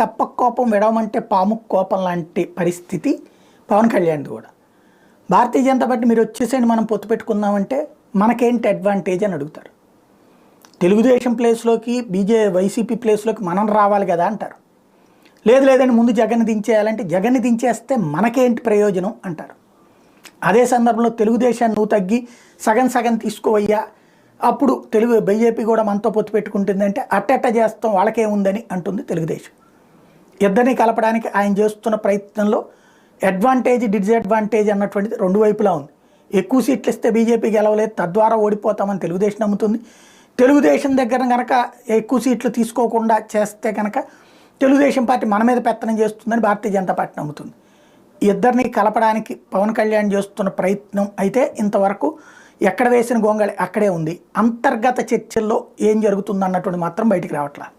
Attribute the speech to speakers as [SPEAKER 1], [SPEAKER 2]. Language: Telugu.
[SPEAKER 1] తప్ప కోపం విడవమంటే పాము కోపం లాంటి పరిస్థితి పవన్ కళ్యాణ్ది కూడా. భారతీయ జనతా పార్టీ మీరు వచ్చేసేయండి మనం పొత్తు పెట్టుకుందామంటే మనకేంటి అడ్వాంటేజ్ అని అడుగుతారు. తెలుగుదేశం ప్లేస్లోకి బీజే వైసీపీ ప్లేస్లోకి మనం రావాలి కదా అంటారు. లేదు లేదండి ముందు జగన్ దించేయాలంటే జగన్ దించేస్తే మనకేంటి ప్రయోజనం అంటారు. అదే సందర్భంలో తెలుగుదేశాన్ని నువ్వు తగ్గి సగం సగం తీసుకోవయ్యా అప్పుడు తెలుగు బీజేపీ కూడా మనతో పొత్తు పెట్టుకుంటుందంటే అట్టట్ట చేస్తాం వాళ్ళకేముందని అంటుంది తెలుగుదేశం. ఇద్దరిని కలపడానికి ఆయన చేస్తున్న ప్రయత్నంలో అడ్వాంటేజ్ డిజడ్వాంటేజ్ అన్నటువంటిది రెండు వైపులా ఉంది. ఎక్కువ సీట్లు ఇస్తే బీజేపీ గెలవలేదు తద్వారా ఓడిపోతామని తెలుగుదేశం నమ్ముతుంది. తెలుగుదేశం దగ్గర కనుక ఎక్కువ సీట్లు తీసుకోకుండా చేస్తే కనుక తెలుగుదేశం పార్టీ మన మీద పెత్తనం చేస్తుందని భారతీయ జనతా పార్టీ నమ్ముతుంది. ఇద్దరిని కలపడానికి పవన్ కళ్యాణ్ చేస్తున్న ప్రయత్నం అయితే ఇంతవరకు ఎక్కడ వేసిన గొంగళి అక్కడే ఉంది. అంతర్గత చర్చల్లో ఏం జరుగుతుందన్నటువంటి మాత్రం బయటికి రావట్లేదు